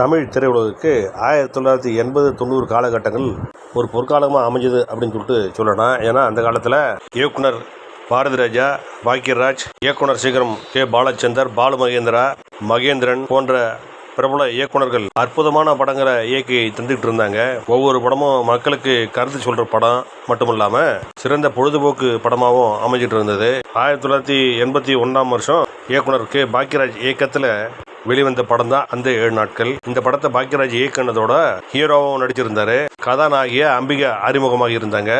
தமிழ் திரையுலகுக்கு ஆயிரத்தி தொள்ளாயிரத்தி எண்பது தொண்ணூறு காலகட்டங்கள் ஒரு பொற்காலமாக அமைஞ்சது அப்படின்னு சொல்லிட்டு சொல்லலாம் ஏன்னா அந்த காலத்தில் இயக்குனர் பாரதி ராஜா பாக்கியராஜ் இயக்குனர் சீக்கிரம் கே. பாலச்சந்தர் பாலு மகேந்திரா மகேந்திரன் போன்ற பிரபல இயக்குனர்கள் அற்புதமான படங்களை இயக்கி தந்துக்கிட்டு இருந்தாங்க. ஒவ்வொரு படமும் மக்களுக்கு கருத்து சொல்கிற படம் மட்டும் இல்லாமல் சிறந்த பொழுதுபோக்கு படமாகவும் அமைஞ்சிட்டு இருந்தது. ஆயிரத்தி தொள்ளாயிரத்தி எண்பத்தி ஒன்றாம் வருஷம் இயக்குனர் கே. பாக்கியராஜ் இயக்கத்தில் வெளிவந்த படம் தான் அந்த ஏழு நாட்கள். இந்த படத்தை பாக்கியராஜ் இயக்குனதோட ஹீரோவும் நடிச்சிருந்தாரு. கதாநாயகியா அம்பிகா அறிமுகமாக இருந்தாங்க.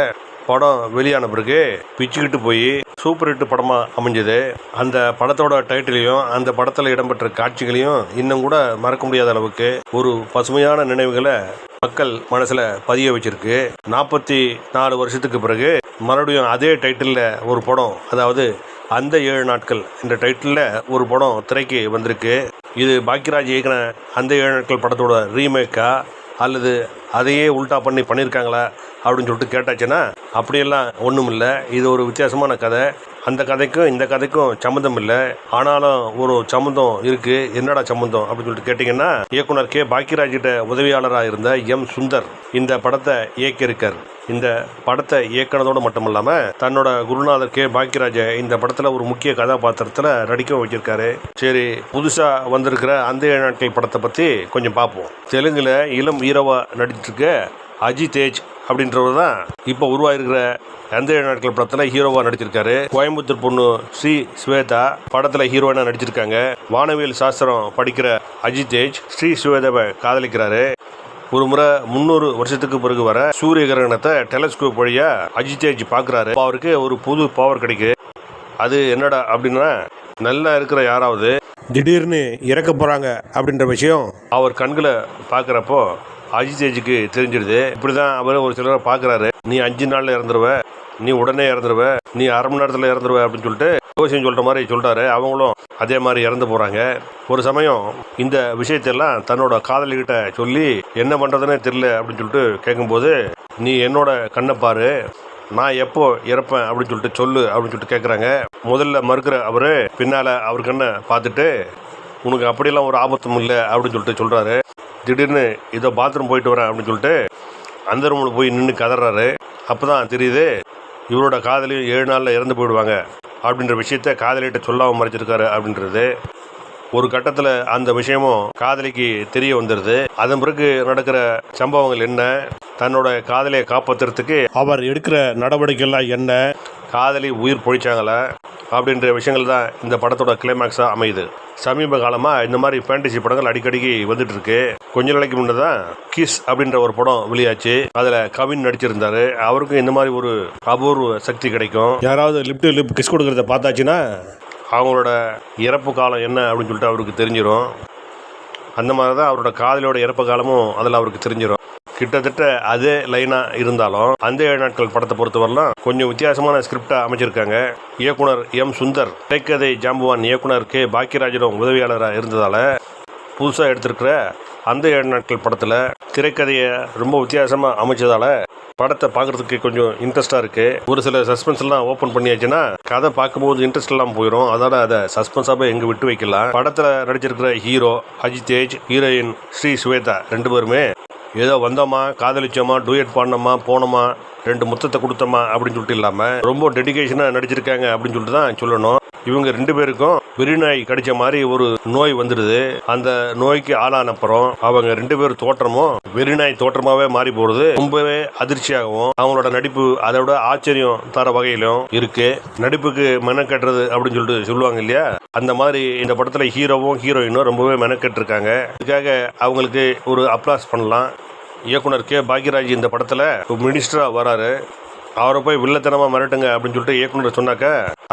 படம் வெளியான பிறகு பிச்சுக்கிட்டு போய் சூப்பர் ஹிட் படமாக அமைஞ்சது. அந்த படத்தோட டைட்டிலையும் அந்த படத்தில் இடம்பெற்ற காட்சிகளையும் இன்னும் கூட மறக்க முடியாத அளவுக்கு ஒரு பசுமையான நினைவுகளை மக்கள் மனசில் பதிய வச்சிருக்கு. நாற்பத்தி நாலு வருஷத்துக்கு பிறகு மறுபடியும் அதே டைட்டிலில் ஒரு படம் அதாவது அந்த ஏழு நாட்கள் இந்த டைட்டிலில் ஒரு படம் திரைக்கு வந்திருக்கு. இது பாக்யராஜ் இயக்குன அந்த ஏழு நாட்கள் படத்தோட ரீமேக்கா அல்லது அதையே உல்டா பண்ணி பண்ணியிருக்காங்களா அப்படின்னு சொல்லிட்டு கேட்டாச்சுன்னா அப்படியெல்லாம் ஒன்றும் இல்லை இது ஒரு வித்தியாசமான கதை. அந்த கதைக்கும் இந்த கதைக்கும் சம்மந்தம் இல்லை. ஆனாலும் ஒரு சம்மந்தம் இருக்குது என்னடா சம்மந்தம் அப்படின்னு சொல்லிட்டு கேட்டிங்கன்னா இயக்குனர் கே. பாக்கியராஜிட்ட உதவியாளராக இருந்த எம். சுந்தர் இந்த படத்தை இயக்கியிருக்கார். இந்த படத்தை இயக்குனதோடு மட்டும் இல்லாமல் தன்னோட குருநாதர் கே. பாக்கியராஜை இந்த படத்தில் ஒரு முக்கிய கதாபாத்திரத்தில் நடிக்கவும் வச்சிருக்காரு. சரி புதுசாக வந்திருக்கிற அந்த நாட்கள் படத்தை பற்றி கொஞ்சம் பார்ப்போம். தெலுங்கில் இளம் ஹீரோவாக நடித்த நடிச்சிட்ருக்க அஜித் தேஜ் அப்படின்றவர் தான் இப்போ உருவாயிருக்கிற அந்த நாட்கள் படத்தில் ஹீரோவாக நடிச்சிருக்காரு. கோயம்புத்தூர் பொண்ணு ஸ்ரீ ஸ்வேதா படத்தில் ஹீரோயினாக நடிச்சிருக்காங்க. வானவியல் சாஸ்திரம் படிக்கிற அஜித் தேஜ் ஸ்ரீ ஸ்வேதாவை காதலிக்கிறாரு. ஒரு முறை முந்நூறு வருஷத்துக்கு பிறகு வர சூரிய கிரகணத்தை டெலஸ்கோப் வழியா அஜித் தேஜ் பார்க்குறாரு. அவருக்கு ஒரு புது பவர் கிடைக்குது அது என்னடா அப்படின்னா நல்லா இருக்கிற யாராவது திடீர்னு இறக்க போகிறாங்க அப்படின்ற விஷயம் அவர் கண்களை பார்க்குறப்போ அஜித் தேஜுக்கு தெரிஞ்சிடுது இப்படி தான் அவர் ஒரு சிலரை பார்க்குறாரு. நீ அஞ்சு நாளில் இறந்துருவ. நீ உடனே இறந்துருவ. நீ அரை மணி நேரத்தில் இறந்துருவ அப்படின்னு சொல்லிட்டு ஜோசியம் சொல்கிற மாதிரி சொல்கிறாரு அவங்களும் அதே மாதிரி இறந்து போகிறாங்க ஒரு சமயம் இந்த விஷயத்தெல்லாம் தன்னோட காதலிகிட்ட சொல்லி என்ன பண்ணுறதுனே தெரில அப்படின்னு சொல்லிட்டு கேட்கும்போது நீ என்னோட கண்ணை பாரு. நான் எப்போ இறப்பேன்? அப்படின்னு சொல்லிட்டு சொல்லு அப்படின்னு சொல்லிட்டு கேட்குறாங்க முதல்ல மறுக்கிற அவர் பின்னால் அவர் கண்ணை பார்த்துட்டு உனக்கு அப்படியெல்லாம் ஒரு ஆபத்தும் இல்லை அப்படின்னு சொல்லிட்டு சொல்கிறாரு திடீர்னு இதோ பாத்ரூம் போயிட்டு வரேன் அப்படின்னு சொல்லிட்டு அந்த ரூமில் போய் நின்று கதறாரு. அப்போ தான் தெரியுது இவரோட காதலியும் ஏழு நாளில் இறந்து போயிடுவாங்க. அப்படின்ற விஷயத்த காதலிகிட்ட சொல்லாமல் மறைச்சிருக்காரு அப்படின்றது. ஒரு கட்டத்தில் அந்த விஷயமும் காதலிக்கு தெரிய வந்துடுது அதன் பிறகு நடக்கிற சம்பவங்கள் என்ன? தன்னோட காதலியை காப்பாற்றுறதுக்கு அவர் எடுக்கிற நடவடிக்கைலாம் என்ன? காதலி உயிர் பொழிச்சாங்களா? அப்படின்ற விஷயங்கள் தான் இந்த படத்தோட கிளைமேக்ஸாக அமையுது. சமீப காலமாக இந்த மாதிரி ஃபேண்டசி படங்கள் அடிக்கடிக்கு வந்துட்டு இருக்கு. கொஞ்ச நாளைக்கு முன்னே தான் கிஸ் அப்படின்ற ஒரு படம் வெளியாச்சு. அதில் கவின் நடிச்சிருந்தாரு. அவருக்கும் இந்த மாதிரி ஒரு அபூர்வ சக்தி கிடைக்கும். யாராவது லிப்ட் லிப் கிஸ் கொடுக்கறத பார்த்தாச்சுன்னா அவங்களோட இறப்பு காலம் என்ன அப்படின்னு சொல்லிட்டு அவருக்கு தெரிஞ்சிடும் அந்த மாதிரி தான் அவரோட காதலியோட இறப்பு காலமும் அதில் அவருக்கு தெரிஞ்சிடும் கிட்டத்தட்ட அதே லைனாக இருந்தாலும் அந்த ஏழு நாட்கள் படத்தை பொறுத்தவரைலாம் கொஞ்சம் வித்தியாசமான ஸ்கிரிப்டாக அமைச்சிருக்காங்க. இயக்குனர் எம் சுந்தர் திரைக்கதை ஜாம்புவான் இயக்குனர் கே. பாக்கியராஜனும் உதவியாளராக இருந்ததால் புதுசாக எடுத்திருக்கிற அந்த ஏழு நாட்கள் படத்தில் திரைக்கதையை ரொம்ப வித்தியாசமாக அமைச்சதால் படத்தை பார்க்குறதுக்கு கொஞ்சம் இன்ட்ரெஸ்டாக இருக்குது ஒரு சில சஸ்பென்ஸ் எல்லாம் ஓப்பன் பண்ணியாச்சுன்னா கதை பார்க்கும்போது இன்ட்ரெஸ்ட் எல்லாம் போயிடும் அதோட அதை சஸ்பென்ஸாகவே எங்கே விட்டு வைக்கலாம். படத்தில் நடிச்சிருக்கிற ஹீரோ அஜித் தேஜ் ஹீரோயின் ஸ்ரீ ஸ்வேதா ரெண்டு பேருமே ஏதோ வந்தோமா காதலிச்சோமா டூயட் பாடினோமா போனோமா ரெண்டு முத்தத்தை கொடுத்தோமா அப்படின்னு சொல்லிட்டு இல்லாமல் ரொம்ப டெடிகேஷனாக நடிச்சிருக்காங்க அப்படின்னு சொல்லிட்டு தான் சொல்லணும். இவங்க ரெண்டு பேருக்கும் வெறிநாய் கடிச்ச மாதிரி ஒரு நோய் வந்துடுது அந்த நோய்க்கு ஆளான அப்புறம் அவங்க ரெண்டு பேரும் தோற்றமும் வெறிநாய் தோற்றமாவே மாறி போறது ரொம்பவே அதிர்ச்சியாகவும் அவங்களோட நடிப்பு அதோட ஆச்சரியம் தர வகையிலும் இருக்கு. நடிப்புக்கு மெனக்கட்டுறது அப்படின்னு சொல்லிட்டு சொல்லுவாங்க இல்லையா? அந்த மாதிரி இந்த படத்துல ஹீரோவும் ஹீரோயினும் ரொம்பவே மெனக்கெட்டிருக்காங்க. இதுக்காக அவங்களுக்கு ஒரு அப்ளாஸ் பண்ணலாம். இயக்குனர் கே. பாக்யராஜ் இந்த படத்தில் மினிஸ்டராக வராரு. அவரை போய் வில்லத்தனமாக மிரட்டுங்க அப்படின்னு சொல்லிட்டு இயக்குனர் சொன்னாக்க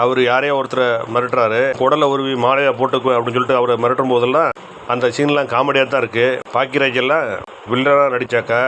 அவர் யாரையோ ஒருத்தரை மிரட்டுறாரு. குடலை உருவி மாலையாக போட்டுக்குவேன் அப்படின்னு சொல்லிட்டு அவரை மிரட்டும் போதெல்லாம் அந்த சீன்லாம் காமெடியாக தான் இருக்குது பாக்கியராஜ் எல்லாம் வில்லனாக நடித்தாக்கா